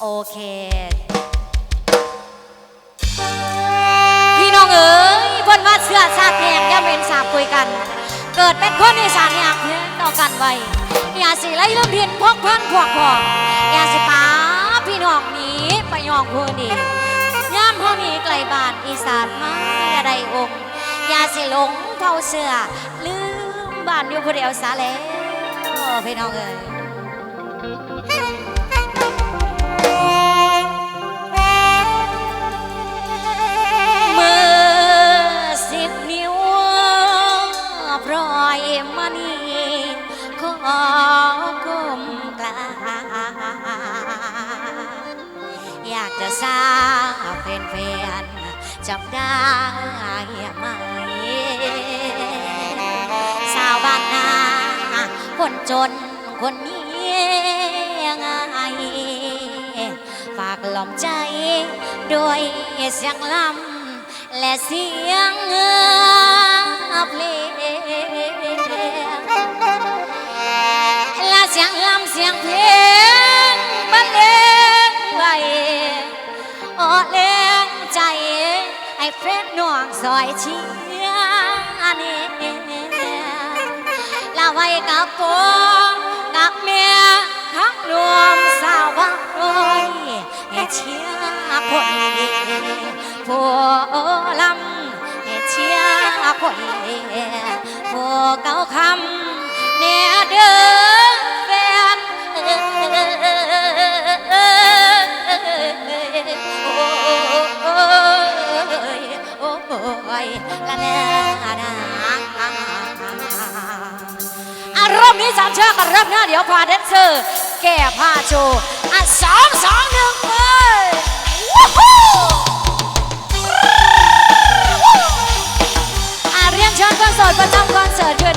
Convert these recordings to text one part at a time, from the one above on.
โอเค พี่น้องเอ๋ยบนว่าเสื้อซาแพงย่ำเป็นสาบคุยกัน เกิดเป็นคนในสานอยากเพื่อนต่อกันไว้อย่าสิไล่เรื่องเพียนพวกพันพวกพองอย่าสิป้าพี่น้องนี้ไปยองพูนีย่ำห้องนี้ไกลบานอีสานมาอย่าใดองอย่าสิหลงเผาเสื้อลืมบ้านอยู่คนเดียวซะแล้วพี่น้องเอ๋ย จำได้ไหม สาวบ้านนาคนจนคนนี้ยังไงฝากหลอมใจด้วยเสียงลำและเสียงเงาพลงและเสียงลำเสียงเพลง อ้เฟ้นน้องซอยเชียอันนี้ลาไว้กับโกกับเมียทั้งรวมสาวบ้านรวยให้เชียคนดีผู้ลำให้เชียคนดีผู้เก่าคำเนื้อเดิอแฟน สามเชือกกันเริ่มหน้าเดี๋ยวพาเดนเซอร์ แก่ผ้าโชว์อะสองสองหนึ่งไปอะเรียนเชิญคอนเสิร์ตประจำคอนเสิร์ตคืน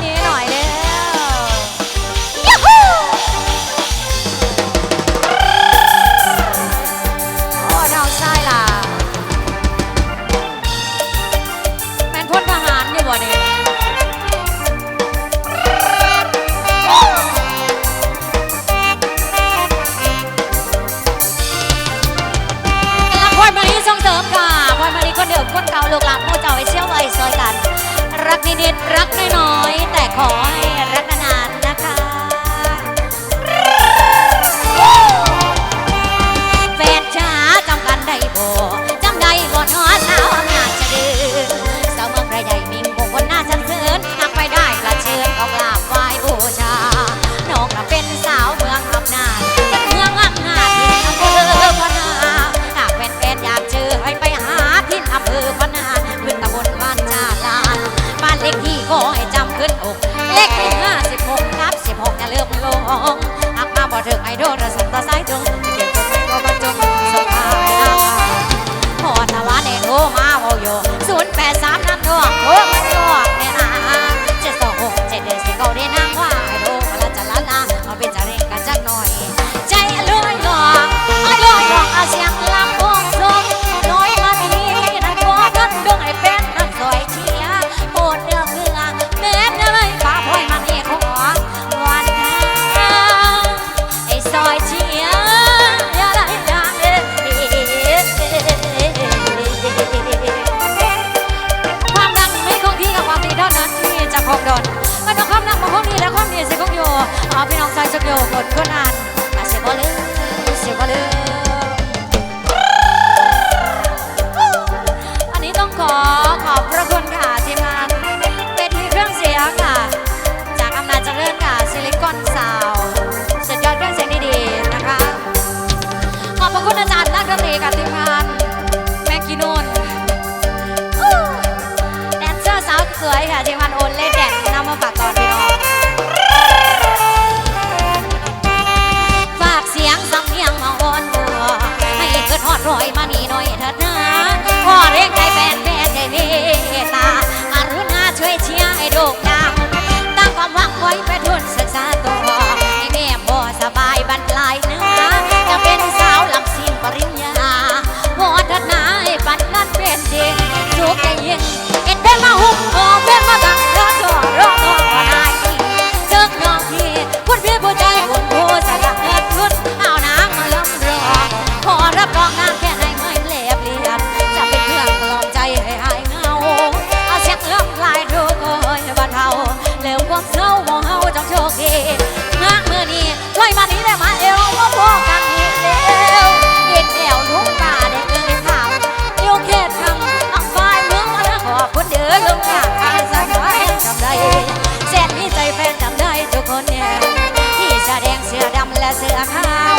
เสื้อขาว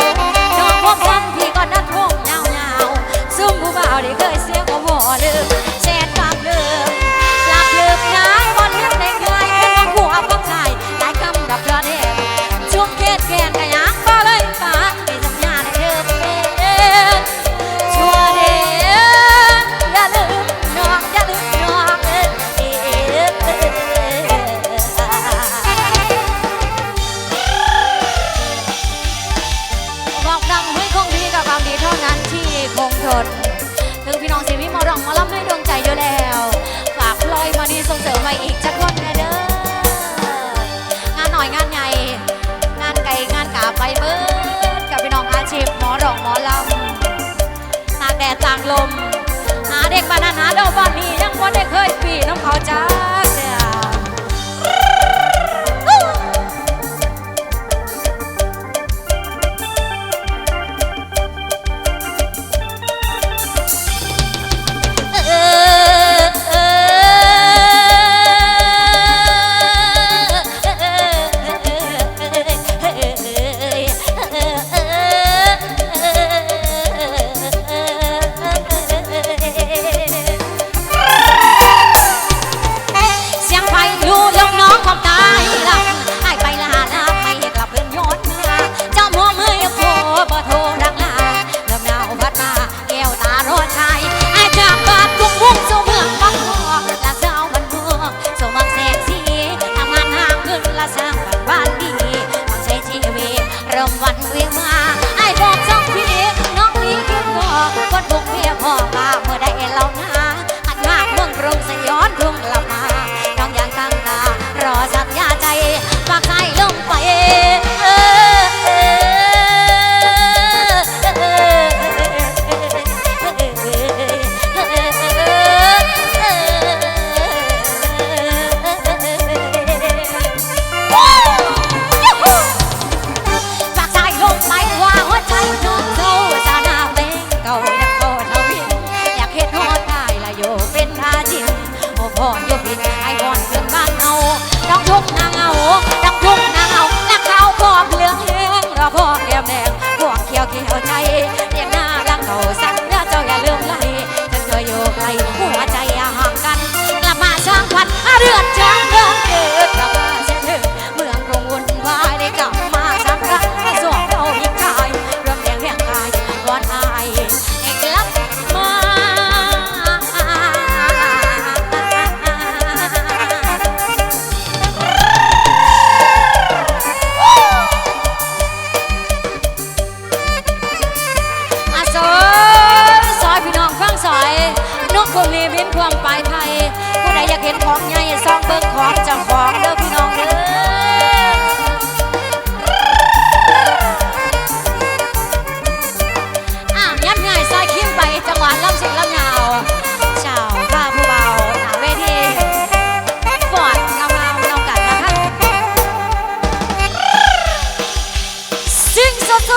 กดังห้ยคงดีกับความดีเท่านั้นที่คงทนถึงพี่น้องสิมีมอร้องมาล่ำห้ดวงใจเยอะแล้ว ฝากพลอยมาดีส่งเสริมมาอีกจักคนนะเด้องานหน่อยงานใหญ่งานไก่งานกาไปเบิดกับพี่น้องอาชีพหมอร้องหมอลำตากแดดตากลม หาเด็กบ้านน้นหาดอกบ้านนี่ยังบ่ได้เคยปีน้ำเขาจ้า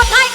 tonight.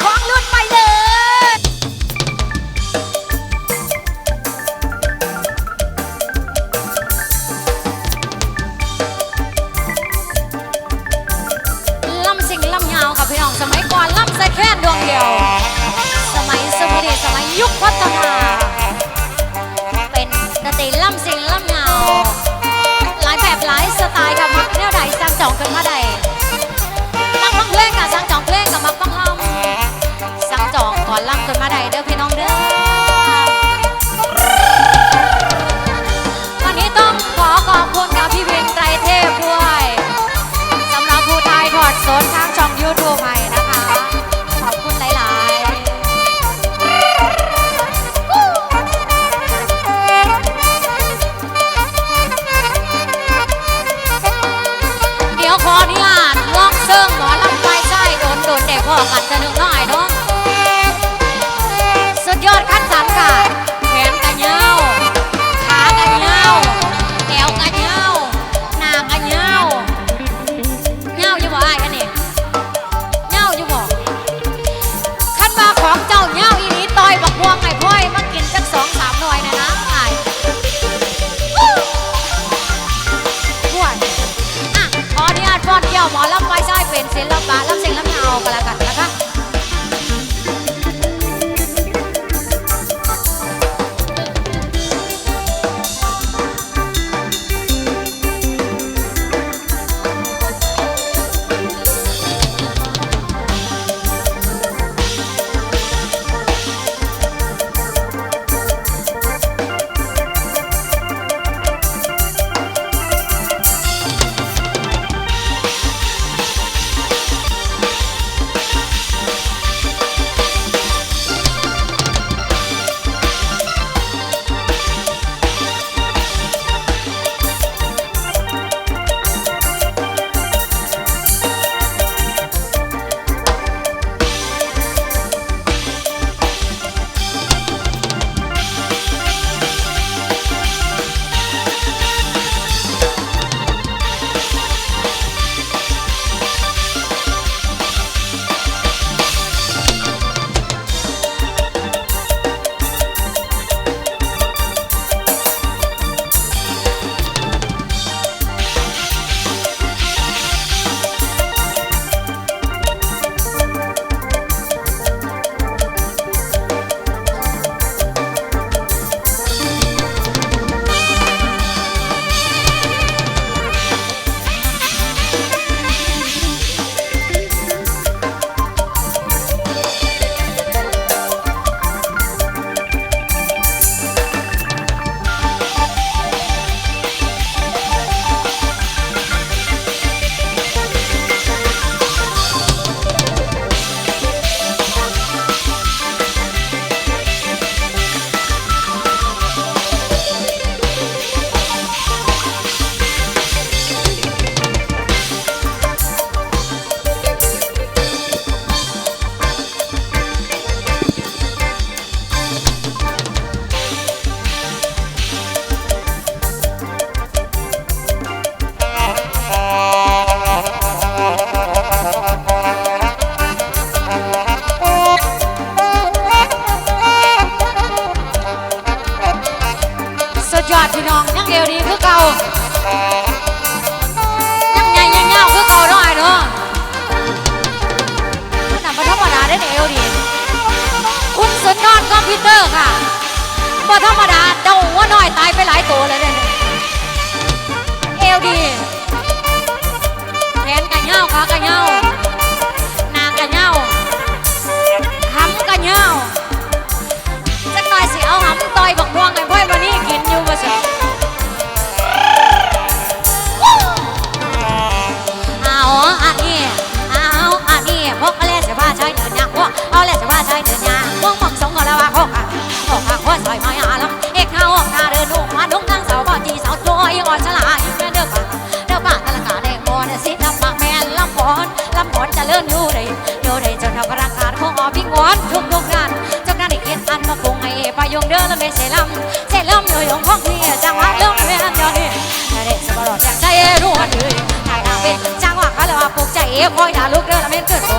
วิงวอนทุกวงกงารจ้างานั้เกียรติอันมาปรุงไอ้ปาะยงเด้อและไม่ใช่ลำใช่ลำเลยองของนี่จังหวะเริ่มเรียนยอดียวนี้แต่เด็กสมรรถอยากได้รู้วันเลยนนายอาเป็นจังหวะเขาเลยว่าปลุกใจเอ๋คอยด่าลูกเด้อและไม่เกิดโ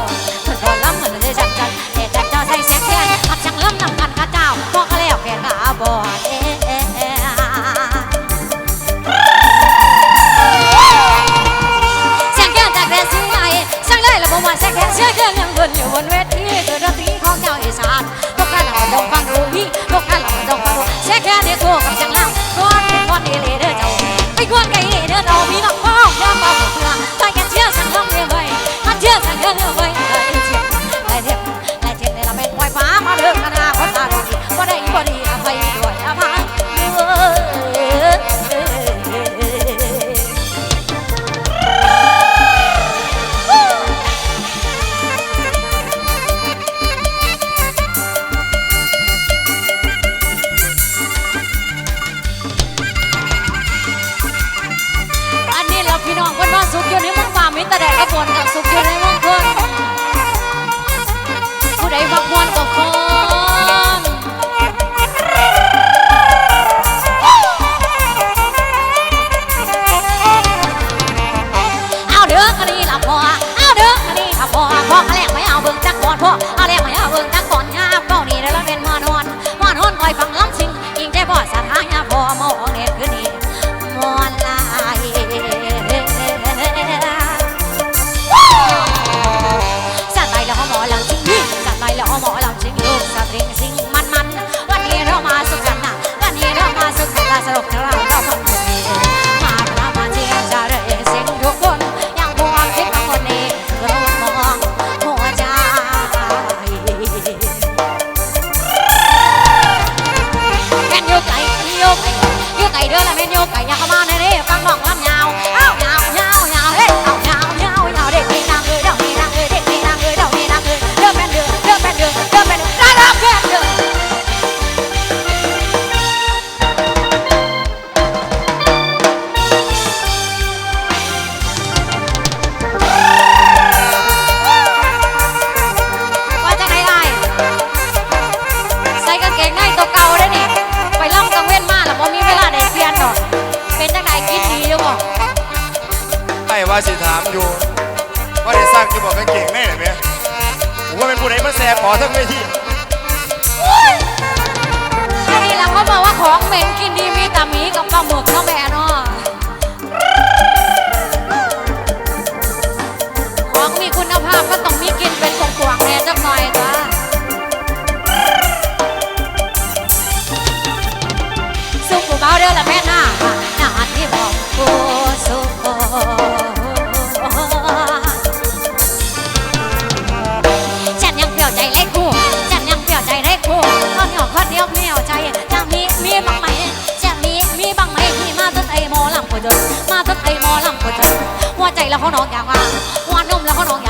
Kawan-kawan suka หมอลำก็จะหัวใจแล้วเขาน้องอย่างว่าหัวนมแล้วเขาน้องอย่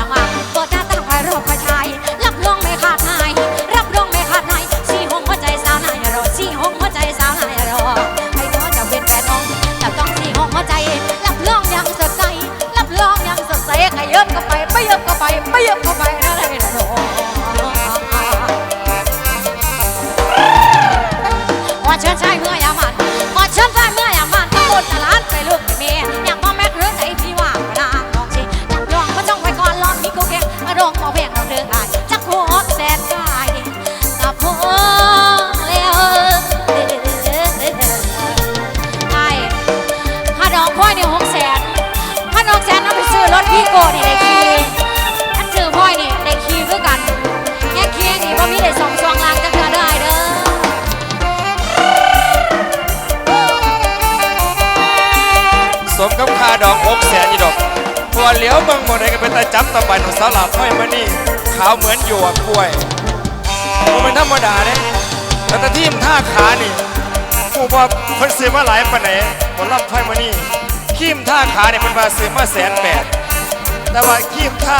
าง ถพี่โกนี่ได้ขี่อันซื้อพ่อยนี่ได้ขี่คือกันแง่ขี่นี่พ่มีเด้สองช่องลางจักเจอเด้เด้อสมกับค่าดอกหกแสนอีดอกพอเหลียวบิ่งหมดเลยก็เป็นตาจับตะบันของสาหลับห้อยมานี่ขาวเหมือนหยวกกล้วยมันเป็นธรรมดาเนี่ยแต่ตาที่มท่าขานี่ผมว่าคนซื้อมาหลายปันไหนผมรับไอยมานี่ขี้มท่าขาเนี่ยเป็นมาซื้อมาแสนแปด แต่ว่